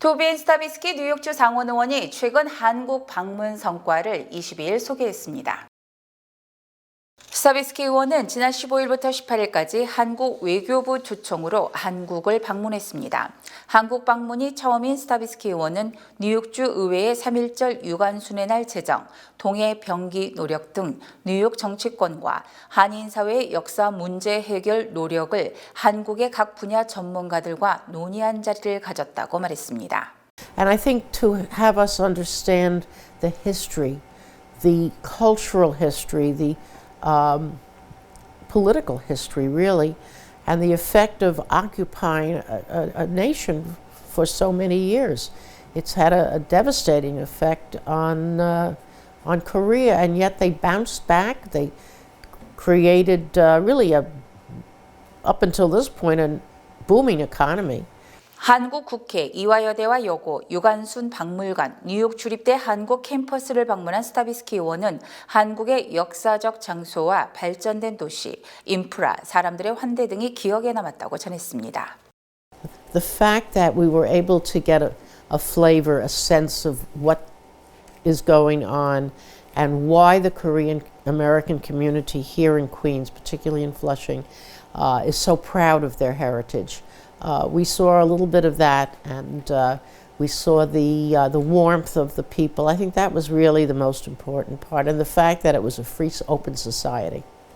토빈 스타비스키 뉴욕주 상원 의원이 최근 한국 방문 성과를 22일 소개했습니다. 스타비스키 의원은 지난 15일부터 18일까지 한국 외교부 초청으로 한국을 방문했습니다. 한국 방문이 처음인 스타비스키 의원은 뉴욕주 의회의 3.1절 유관순의 날 제정, 동해 병기 노력 등 뉴욕 정치권과 한인 사회의 역사 문제 해결 노력을 한국의 각 분야 전문가들과 논의한 자리를 가졌다고 말했습니다. And I think to have us understand the history, the cultural history, the um, political history, really, and the effect of occupying a, a, a nation for so many years. It's had a, a devastating effect on, uh, on Korea, and yet they bounced back. They created uh, really a, up until this point, a booming economy. 한국 국회, 이화여대와 여고, 유관순 박물관, 뉴욕 주립대 한국 캠퍼스를 방문한 스타비스키 의원은 한국의 역사적 장소와 발전된 도시, 인프라, 사람들의 환대 등이 기억에 남았다고 전했습니다. the fact that we were able to get a, a flavor, a sense of what is going on and why the Korean American community here in Queens, particularly in Flushing, uh, is so proud of their heritage. Uh, we saw a little bit of that and uh, we saw the, uh, the warmth of the people. I think that was really the most important part, and the fact that it was a free, open society.